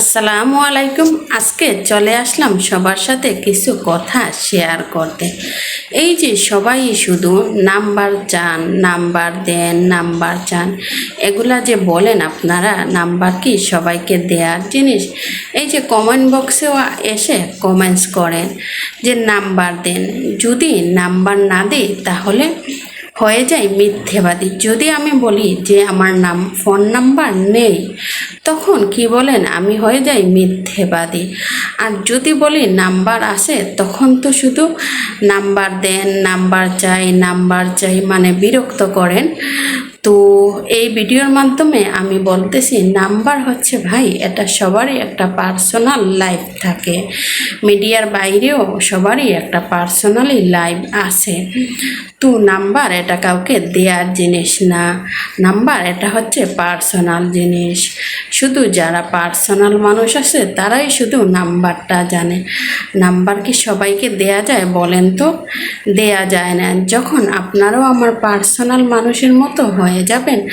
আসসালামু আলাইকুম। আজকে চলে আসলাম সবার সাথে কিছু কথা শেয়ার করতে। এই যে সবাই শুধু নাম্বার চান, নাম্বার দেন, নাম্বার চান, এগুলা যে বলেন আপনারা, নাম্বার কি সবাইকে দেওয়ার জিনিস? এই যে কমেন্ট বক্সেও এসে কমেন্টস করেন যে নাম্বার দেন। যদি নাম্বার না দিই, তাহলে হয়ে যায় মিথ্যেবাদী। যদি আমি বলি যে আমার নাম ফোন নাম্বার নেই তখন কি বলেন, আমি হয়ে যাই মিথ্যেবাদী। আর যদি বলি নাম্বার আসে, তখন তো শুধু নাম্বার দেন, নাম্বার চাই নাম্বার চাই মানে বিরক্ত করেন। তো এই ভিডিওর মাধ্যমে আমি বলতেছি, নাম্বার হচ্ছে ভাই, এটা সবারই একটা পার্সোনাল লাইফ থাকে। মিডিয়ার বাইরেও সবারই একটা পার্সোনালি লাইফ আছে। তো নাম্বার এটা কাউকে দেওয়ার জিনিস না। নাম্বার এটা হচ্ছে পার্সোনাল জিনিস। শুধু যারা পার্সোনাল মানুষ আছে, তারাই শুধু নাম্বারটা জানে। নাম্বার কি সবাইকে দেয়া যায় বলেন তো? দেয়া যায় না। যখন আপনারাও আমার পার্সোনাল মানুষের মতো হয়ে যাবেন,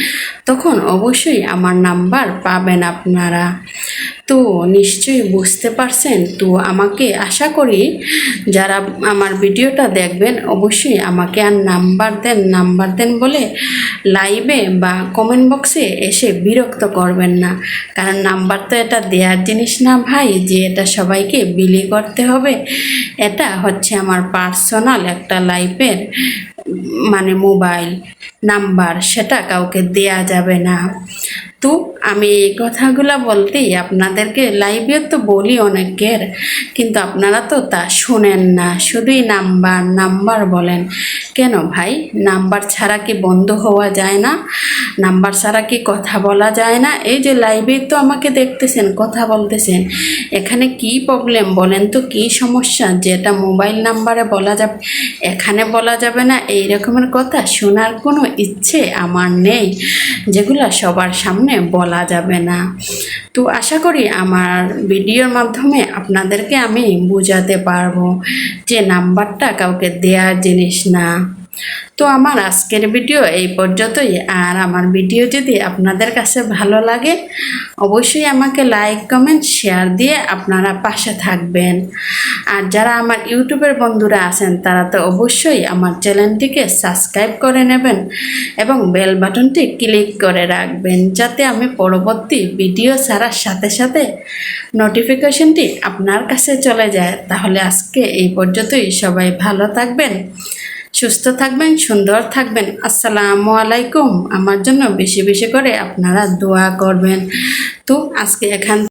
তখন অবশ্যই আমার নাম্বার পাবেন আপনারা। তো নিশ্চয়ই বুঝতে পারছেন। তো আমাকে আশা করি যারা আমার ভিডিওটা দেখবেন, অবশ্যই আমাকে আর নাম্বার দেন নাম্বার দেন বলে লাইভে বা কমেন্ট বক্সে এসে বিরক্ত করবেন না। কারণ নাম্বার তো এটা দেওয়ার জিনিস না ভাই, যে এটা সবাইকে বিলি করতে হবে। এটা হচ্ছে আমার পার্সোনাল একটা লাইফের মানে মোবাইল নাম্বার সেটা কাউকে দেয়া যাবে না। তো আমি এই কথাগুলো বলতেই আপনাদেরকে লাইভে তো বলি অনেকের, কিন্তু আপনারা তো তা শোনেন না, শুধুই নাম্বার নাম্বার বলেন। কেন ভাই? নাম্বার ছাড়া কি বন্ধ হওয়া যায় না? নাম্বার ছাড়া কি কথা বলা যায় না? এই যে লাইভে তো আমাকে দেখতেছেন, কথা বলতেছেন, এখানে কি প্রবলেম বলেন তো কি সমস্যা? যেটা মোবাইল নাম্বারে বলা যাবে, এখানে বলা যাবে না এই রকমের কথা শোনার কোনো ইচ্ছে আমার নেই, যেগুলো সবার সামনে বলা যাবে না। তো আশা করি আমার ভিডিওর মাধ্যমে আপনাদেরকে আমি বোঝাতে পারব যে নাম্বারটা কাউকে দেওয়ার জিনিস না। তো আমার আজকের ভিডিও এই পর্যন্তই। আর আমার ভিডিও যদি আপনাদের কাছে ভালো লাগে, অবশ্যই আমাকে লাইক, কমেন্ট, শেয়ার দিয়ে আপনারা পাশে থাকবেন। আর যারা আমার ইউটিউবের বন্ধুরা আছেন, তারা তো অবশ্যই আমার চ্যানেলটিকে সাবস্ক্রাইব করে নেবেন এবং বেল বাটনটি ক্লিক করে রাখবেন যাতে আমি পরবর্তী ভিডিও ছাড়ার সাথে সাথে নোটিফিকেশনটি আপনার কাছে চলে যায়। তাহলে আজকে এই পর্যন্তই। সবাই ভালো থাকবেন, সুস্থ থাকবেন, সুন্দর থাকবেন। আসসালামু আলাইকুম। আমার জন্য বেশি বেশি করে আপনারা দোয়া করবেন। তো আজকে এখান